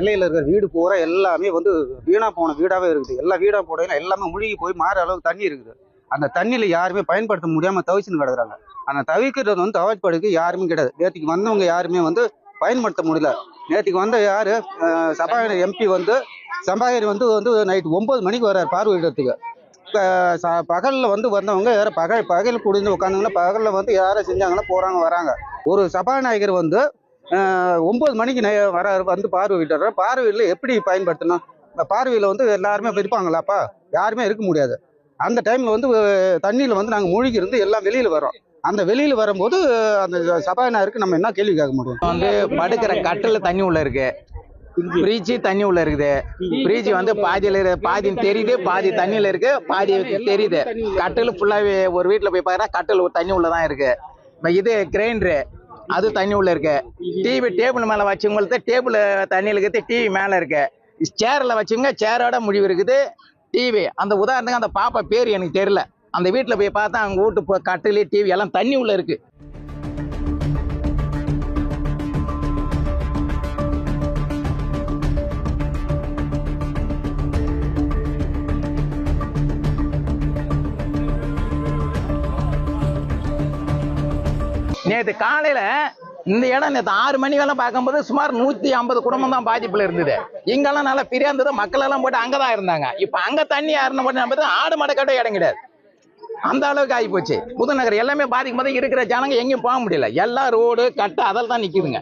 எல்லையில் இருக்கிற வீடு பூரா எல்லாமே வந்து வீணாக போன வீடாகவே இருக்குது. எல்லா வீடாக போடையில எல்லாமே முழுகி போய் மாற அளவுக்கு தண்ணி இருக்குது. அந்த தண்ணியில் யாருமே பயன்படுத்த முடியாமல் தவிச்சுன்னு கிடக்குறாங்க. அந்த தவிக்கிறது வந்து தவிர்ப்படுக்கு யாருமே கிடையாது. நேற்றுக்கு வந்தவங்க யாருமே வந்து பயன்படுத்த முடியல. நேற்றுக்கு வந்த யார்? சபாநாயகர் எம்பி வந்து சபாநாயகர் வந்து வந்து நைட் ஒம்பது மணிக்கு வர்றார் பார்வையிடத்துக்கு பகலில் ச- வந்து வந்தவங்க யாரும் பகல் பகல் குடிந்து உட்காந்துங்கன்னா பகலில் வந்து யாரை செஞ்சாங்கன்னா போகிறாங்க வராங்க. ஒரு சபாநாயகர் வந்து ஒம்பது மணிக்கு நே- வர வந்து பார்வையிட்டு பார்வையில் எப்படி பயன்படுத்தணும்? இந்த பார்வையில் வந்து எல்லாருமே இருப்பாங்களாப்பா? யாருமே இருக்க முடியாது. அந்த டைமில் வந்து தண்ணியில் வந்து நாங்கள் மூழ்கி இருந்து எல்லாம் வெளியில் வரோம் அந்த வெளியில் வரும்போது அந்த சபாநாயகருக்கு நம்ம என்ன கேள்வி கேட்க முடியும்? வந்து படுக்கிற கட்டில் தண்ணி உள்ள இருக்கு. ஃப்ரிட்ஜ் தண்ணி உள்ள இருக்குது. ஃப்ரிட்ஜ் வந்து பாதியில் பாதி தெரியுது பாதி தண்ணியில் இருக்கு பாதி தெரியுது. கட்டில் ஃபுல்லாகவே ஒரு வீட்டில் போய் பார்த்தா கட்டில் தண்ணி உள்ள தான் இருக்கு இது கிரைண்டரு. அது தண்ணி உள்ள இருக்கு. டிவி டேபிள் மேல வச்சவங்களுக்கு டேபிள் தண்ணியில் இருக்குது டிவி மேல இருக்கு. சேரில் வச்சவங்க சேரோட முடிவு இருக்குது. டிவி அந்த உதாரணத்துக்கு அந்த பாப்பா பேர் எனக்கு தெரியல. அந்த வீட்டில் போய் பார்த்தா அவங்க வீட்டு போ- டிவி எல்லாம் தண்ணி உள்ள இருக்கு. நேற்று காலையில இந்த இடம் நேற்று ஆறு மணி பார்க்கும்போது சுமார் நூத்தி ஐம்பது குடும்பம் தான் பாதிப்புல இருந்தது. இங்கெல்லாம் நல்லா ஃப்ரீயா இருந்தது மக்கள் எல்லாம் போட்டு அங்கதான் இருந்தாங்க. இப்ப அங்க தண்ணி ஆறுன போட்டு நம்ம பார்த்தா ஆடு மாடை கட்ட இடம் கிடையாது. அந்த அளவுக்கு ஆகி போச்சு புதுநகர் எல்லாமே பாதிக்கும் போது இருக்கிற ஜனங்க எங்கேயும் போக முடியல. எல்லா ரோடு கட்டை அதில் தான் நிற்கிதுங்க